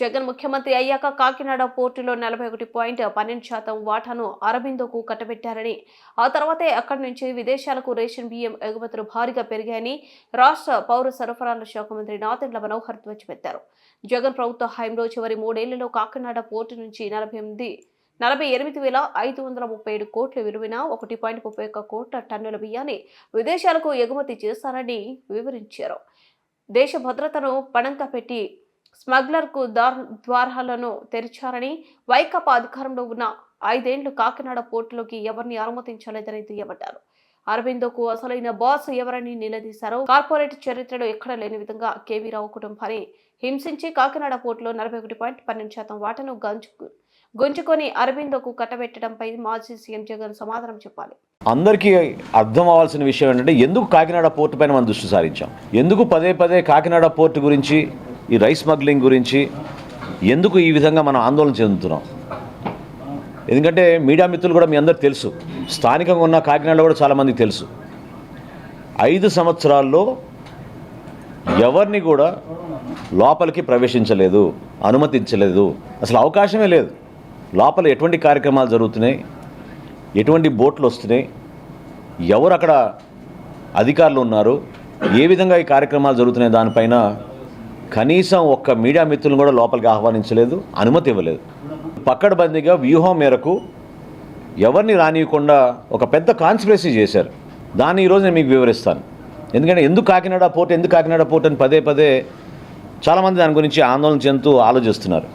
జగన్ ముఖ్యమంత్రి అయ్యాక కాకినాడ పోర్టులో నలభై ఒకటి పాయింట్ పన్నెండు శాతం వాటాను అరబిందోకు కట్టబెట్టారని ఆ తర్వాతే అక్కడి నుంచి విదేశాలకు రేషన్ బియ్యం ఎగుమతులు భారీగా పెరిగాయని రాష్ట్ర పౌర సరఫరాల శాఖ మంత్రి నాదెండ్ల మనోహర్ ధ్వజమెత్తారు. జగన్ ప్రభుత్వ హయాంలో చివరి మూడేళ్ళలో కాకినాడ పోర్టు నుంచి నలభై ఎనిమిది నలభై ఎనిమిది వేల ఐదు వందల ముప్పై ఏడు కోట్ల విలువైన ఒకటి పాయింట్ ముప్పై ఒక్క కోట్ల టన్నుల బియ్యాన్ని విదేశాలకు ఎగుమతి చేస్తారని వివరించారు. దేశ భద్రతను పణంగా పెట్టి స్మగ్లర్కు దార్ ద్వారాలను తెరిచారని వైకాపా అధికారంలో ఉన్న ఐదేళ్ళు కాకినాడ పోర్టులోకి ఎవరిని అనుమతించలేదని దుయ్యబడ్డారు అరవిందోకు అసలైన బాస్ ఎవరని నిలదీశారో. కార్పొరేట్ చరిత్రలో ఎక్కడ లేని విధంగా కేవీ రావు కుటుంబాన్ని హింసించి కాకినాడ పోర్టులో నలభై ఒకటి పాయింట్ పన్నెండు శాతం వాటను గంజు గుంజుకొని అరవిందోకు కట్టబెట్టడంపై మాజీ సీఎం జగన్ సమాధానం చెప్పాలి. అందరికీ అర్థం అవ్వాల్సిన విషయం ఏంటంటే ఎందుకు కాకినాడ పోర్టు పైన మనం దృష్టి సారించాం? ఎందుకు పదే పదే కాకినాడ పోర్టు గురించి ఈ రైస్ స్మగ్లింగ్ గురించి ఎందుకు ఈ విధంగా మనం ఆందోళన చెందుతున్నాం? ఎందుకంటే మీడియా మిత్రులు కూడా మీ అందరికి తెలుసు. స్థానికంగా ఉన్న కాకినాడలో కూడా చాలామందికి తెలుసు. ఐదు సంవత్సరాల్లో ఎవరిని కూడా లోపలికి ప్రవేశించలేదు అనుమతించలేదు. అసలు అవకాశమే లేదు. లోపల ఎటువంటి కార్యక్రమాలు జరుగుతున్నాయి? ఎటువంటి బోట్లు వస్తున్నాయి? ఎవరు అక్కడ అధికారులు ఉన్నారు? ఏ విధంగా ఈ కార్యక్రమాలు జరుగుతున్నాయి? దానిపైన కనీసం ఒక్క మీడియా మిత్రులను కూడా లోపలికి ఆహ్వానించలేదు అనుమతి ఇవ్వలేదు. పక్కడబందీగా వ్యూహం మేరకు ఎవరిని రానియకుండా ఒక పెద్ద కాన్స్పిరసీ చేశారు. దాన్ని ఈరోజు నేను మీకు వివరిస్తాను. ఎందుకంటే ఎందుకు కాకినాడ పోర్ట్ ఎందుకు కాకినాడ పోర్ట్ అని పదే పదే చాలామంది దాని గురించి ఆందోళన చెందుతూ ఆలోచిస్తున్నారు.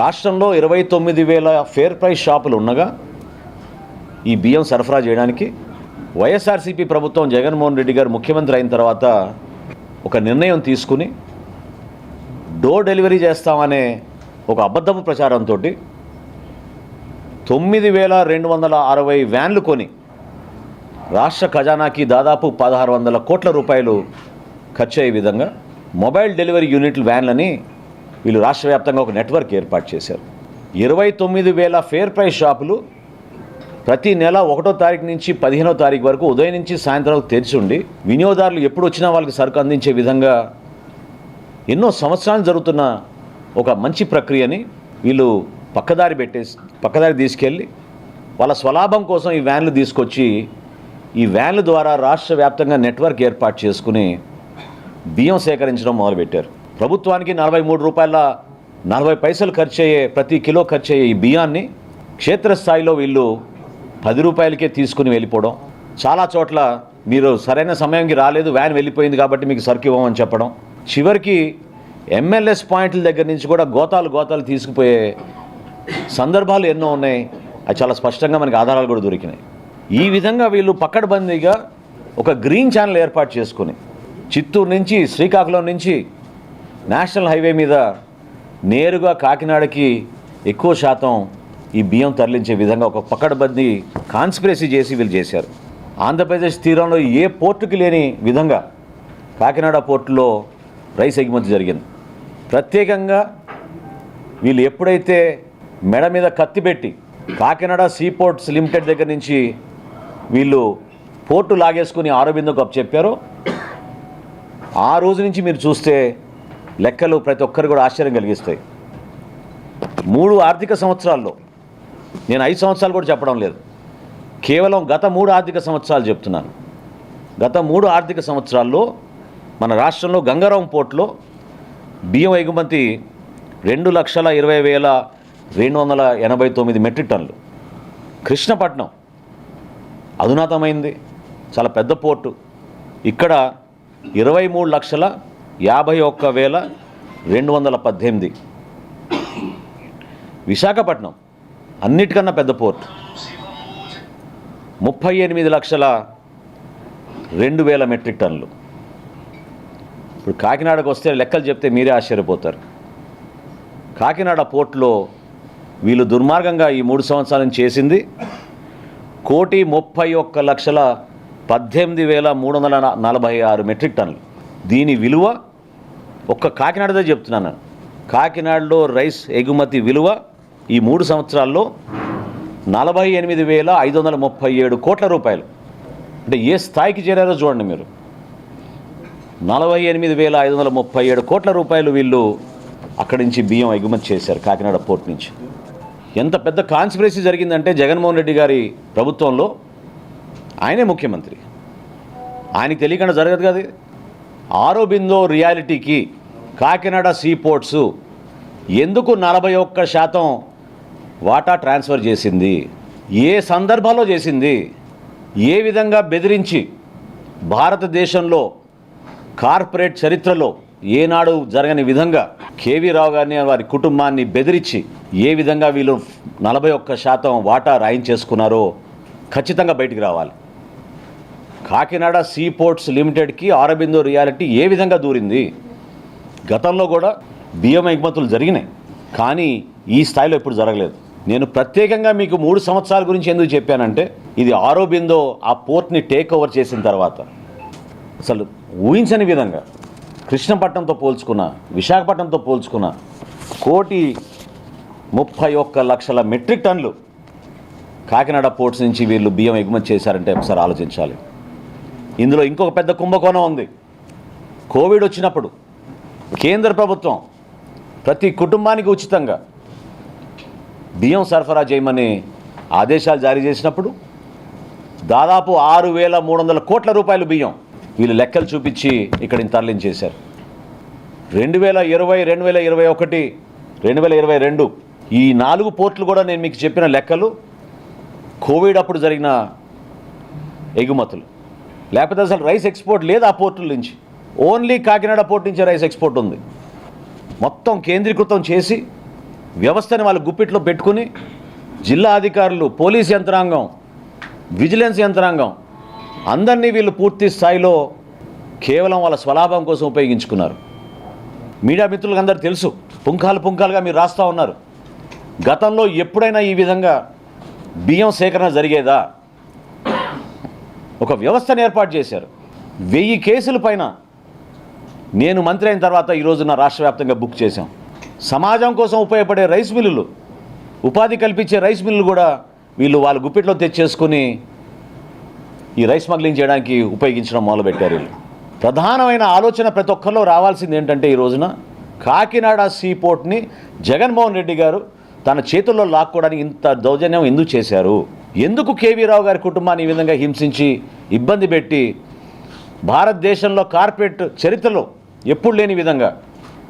రాష్ట్రంలో ఇరవై తొమ్మిది వేల ఫేర్ ప్రైస్ షాపులు ఉండగా ఈ బియ్యం సరఫరా చేయడానికి వైఎస్ఆర్సీపీ ప్రభుత్వం జగన్మోహన్ రెడ్డి గారు ముఖ్యమంత్రి అయిన తర్వాత ఒక నిర్ణయం తీసుకుని డోర్ డెలివరీ చేస్తామనే ఒక అబద్ధపు ప్రచారంతో తొమ్మిది వేల రెండు వందల అరవై వ్యాన్లు కొని రాష్ట్ర ఖజానాకి దాదాపు పదహారు వందల కోట్ల రూపాయలు ఖర్చు అయ్యే విధంగా మొబైల్ డెలివరీ యూనిట్లు వ్యాన్లని వీళ్ళు రాష్ట్ర వ్యాప్తంగా ఒక నెట్వర్క్ ఏర్పాటు చేశారు. ఇరవై తొమ్మిది వేల ఫేర్ ప్రైస్ షాపులు ప్రతి నెల ఒకటో తారీఖు నుంచి పదిహేనో తారీఖు వరకు ఉదయం నుంచి సాయంత్రం తెరిచి ఉండి వినియోగదారులు ఎప్పుడు వచ్చినా వాళ్ళకి సరుకు అందించే విధంగా ఎన్నో సంవత్సరాలు జరుగుతున్న ఒక మంచి ప్రక్రియని వీళ్ళు పక్కదారి పెట్టేసి పక్కదారి తీసుకెళ్ళి వాళ్ళ స్వలాభం కోసం ఈ వ్యాన్లు తీసుకొచ్చి ఈ వ్యాన్ల ద్వారా రాష్ట్ర వ్యాప్తంగా నెట్వర్క్ ఏర్పాటు చేసుకుని బియ్యం సేకరించడం మొదలుపెట్టారు. ప్రభుత్వానికి నలభై మూడు రూపాయల నలభై పైసలు ఖర్చు అయ్యే ప్రతి కిలో ఖర్చు అయ్యే ఈ బియ్యాన్ని క్షేత్రస్థాయిలో వీళ్ళు పది రూపాయలకే తీసుకుని వెళ్ళిపోవడం. చాలా చోట్ల మీరు సరైన సమయానికి రాలేదు వ్యాన్ వెళ్ళిపోయింది కాబట్టి మీకు సరుకు ఇవ్వమని చెప్పడం. చివరికి ఎంఎల్ఎస్ పాయింట్ల దగ్గర నుంచి కూడా గోతాలు గోతాలు తీసుకుపోయే సందర్భాలు ఎన్నో ఉన్నాయి. అది చాలా స్పష్టంగా మనకి ఆధారాలు కూడా దొరికినాయి. ఈ విధంగా వీళ్ళు పక్కడబందీగా ఒక గ్రీన్ ఛానల్ ఏర్పాటు చేసుకుని చిత్తూరు నుంచి శ్రీకాకుళం నుంచి నేషనల్ హైవే మీద నేరుగా కాకినాడకి ఎక్కువ శాతం ఈ బియ్యం తరలించే విధంగా ఒక పక్కడబందీ కాన్స్పిరసీ చేసి వీళ్ళు చేశారు. ఆంధ్రప్రదేశ్ తీరంలో ఏ పోర్టుకి లేని విధంగా కాకినాడ పోర్టులో రైస్ ఎగుమతి జరిగింది. ప్రత్యేకంగా వీళ్ళు ఎప్పుడైతే మెడ మీద కత్తి పెట్టి కాకినాడ సీపోర్ట్స్ లిమిటెడ్ దగ్గర నుంచి వీళ్ళు పోర్టు లాగేసుకుని ఆరోబిందకు అప్పు చెప్పారో ఆ రోజు నుంచి మీరు చూస్తే లెక్కలు ప్రతి ఒక్కరు కూడా ఆశ్చర్యం కలిగిస్తాయి. మూడు ఆర్థిక సంవత్సరాల్లో నేను ఐదు సంవత్సరాలు కూడా చెప్పడం లేదు. కేవలం గత మూడు ఆర్థిక సంవత్సరాలు చెప్తున్నాను. గత మూడు ఆర్థిక సంవత్సరాల్లో మన రాష్ట్రంలో గంగారాం పోర్టులో బియ్యం ఎగుమతి రెండు లక్షల ఇరవై వేల రెండు వందల ఎనభై తొమ్మిది మెట్రిక్ టన్నులు. కృష్ణపట్నం అధునాతమైంది చాలా పెద్ద పోర్టు. ఇక్కడ ఇరవై మూడు లక్షల యాభై ఒక్క వేల రెండు వందల పద్దెనిమిది. విశాఖపట్నం అన్నిటికన్నా పెద్ద పోర్ట్. ముప్పై ఎనిమిది లక్షల రెండు వేల మెట్రిక్ టన్నులు. ఇప్పుడు కాకినాడకు వస్తే లెక్కలు చెప్తే మీరే ఆశ్చర్యపోతారు. కాకినాడ పోర్టులో వీళ్ళు దుర్మార్గంగా ఈ మూడు సంవత్సరాల నుంచి చేసింది. కోటి ముప్పై ఒక్క లక్షల పద్దెనిమిది వేల మూడు వందల నలభై ఆరు మెట్రిక్ టన్నులు. దీని విలువ ఒక్క కాకినాడదే చెప్తున్నాను కాకినాడలో రైస్ ఎగుమతి విలువ ఈ మూడు సంవత్సరాల్లో నలభై ఎనిమిది వేల ఐదు వందల ముప్పై ఏడు కోట్ల రూపాయలు. అంటే ఏ స్థాయికి చేరారో చూడండి మీరు. నలభై ఎనిమిది వేల ఐదు వందల ముప్పై ఏడు కోట్ల రూపాయలు వీళ్ళు అక్కడి నుంచి బియ్యం ఎగుమతి చేశారు కాకినాడ పోర్ట్ నుంచి. ఎంత పెద్ద కాన్స్పిరసీ జరిగిందంటే జగన్మోహన్ రెడ్డి గారి ప్రభుత్వంలో ఆయనే ముఖ్యమంత్రి. ఆయనకి తెలియకుండా జరగదు కదా. ఆరోబిందో రియాలిటీకి కాకినాడ సీ పోర్ట్స్ ఎందుకు నలభై ఒక్క శాతం వాటా ట్రాన్స్ఫర్ చేసింది? ఏ సందర్భంలో చేసింది? ఏ విధంగా బెదిరించి భారతదేశంలో కార్పొరేట్ చరిత్రలో ఏనాడు జరగని విధంగా కేవీ రావు గారిని వారి కుటుంబాన్ని బెదిరించి ఏ విధంగా వీళ్ళు నలభై ఒక్క శాతం వాటా రాయించేసుకున్నారో ఖచ్చితంగా బయటికి రావాలి. కాకినాడ సీ పోర్ట్స్ లిమిటెడ్కి ఆరబిందో రియాలిటీ ఏ విధంగా దూరింది? గతంలో కూడా బియ్యం ఎగుమతులు జరిగినాయి కానీ ఈ స్థాయిలో ఎప్పుడు జరగలేదు. నేను ప్రత్యేకంగా మీకు మూడు సంవత్సరాల గురించి ఎందుకు చెప్పానంటే ఇది ఆరోబిందో ఆ పోర్ట్ని టేక్ ఓవర్ చేసిన తర్వాత. అసలు ఊహించని విధంగా కృష్ణపట్నంతో పోల్చుకున్న విశాఖపట్నంతో పోల్చుకున్న కోటి ముప్పై ఒక్క లక్షల మెట్రిక్ టన్నులు కాకినాడ పోర్ట్స్ నుంచి వీళ్ళు బియ్యం ఎగుమతి చేశారంటే ఒకసారి ఆలోచించాలి. ఇందులో ఇంకొక పెద్ద కుంభకోణం ఉంది. కోవిడ్ వచ్చినప్పుడు కేంద్ర ప్రభుత్వం ప్రతి కుటుంబానికి ఉచితంగా బియ్యం సరఫరా చేయమని ఆదేశాలు జారీ చేసినప్పుడు దాదాపు ఆరు వేల మూడు వందల కోట్ల రూపాయలు బియ్యం వీళ్ళు లెక్కలు చూపించి ఇక్కడిని తరలించేశారు. రెండు వేల ఇరవై రెండు వేల ఇరవై ఒకటి రెండు వేల ఇరవై రెండు ఈ నాలుగు పోర్ట్లు కూడా నేను మీకు చెప్పిన లెక్కలు కోవిడ్ అప్పుడు జరిగిన ఎగుమతులు. లేకపోతే అసలు రైస్ ఎక్స్పోర్ట్ లేదు ఆ పోర్టుల నుంచి. ఓన్లీ కాకినాడ పోర్ట్ నుంచి రైస్ ఎక్స్పోర్ట్ ఉంది. మొత్తం కేంద్రీకృతం చేసి వ్యవస్థని వాళ్ళ గుప్పిట్లో పెట్టుకుని జిల్లా అధికారులు పోలీస్ యంత్రాంగం విజిలెన్స్ యంత్రాంగం అందరినీ వీళ్ళు పూర్తి స్థాయిలో కేవలం వాళ్ళ స్వలాభం కోసం ఉపయోగించుకున్నారు. మీడియా మిత్రులకు అందరూ తెలుసు పుంఖాలు పుంఖాలుగా మీరు రాస్తూ ఉన్నారు. గతంలో ఎప్పుడైనా ఈ విధంగా బియ్యం సేకరణ జరిగేదా? ఒక వ్యవస్థను ఏర్పాటు చేశారు. వెయ్యి కేసుల పైన నేను మంత్రి అయిన తర్వాత ఈరోజు నా రాష్ట్ర వ్యాప్తంగా బుక్ చేశాం. సమాజం కోసం ఉపయోగపడే రైస్ మిల్లులు ఉపాధి కల్పించే రైస్ మిల్లులు కూడా వీళ్ళు వాళ్ళ గుప్పిట్లో తెచ్చేసుకుని ఈ రైస్ స్మగ్లింగ్ చేయడానికి ఉపయోగించడం మొదలుపెట్టారు వీళ్ళు. ప్రధానమైన ఆలోచన ప్రతి ఒక్కరిలో రావాల్సింది ఏంటంటే ఈ రోజున కాకినాడ సీపోర్ట్ని జగన్మోహన్ రెడ్డి గారు తన చేతుల్లో లాక్కోవడానికి ఇంత దౌర్జన్యం ఎందుకు చేశారు? ఎందుకు కేవీ రావు గారి కుటుంబాన్ని ఈ విధంగా హింసించి ఇబ్బంది పెట్టి భారతదేశంలో కార్పొరేట్ చరిత్రలో ఎప్పుడు లేని విధంగా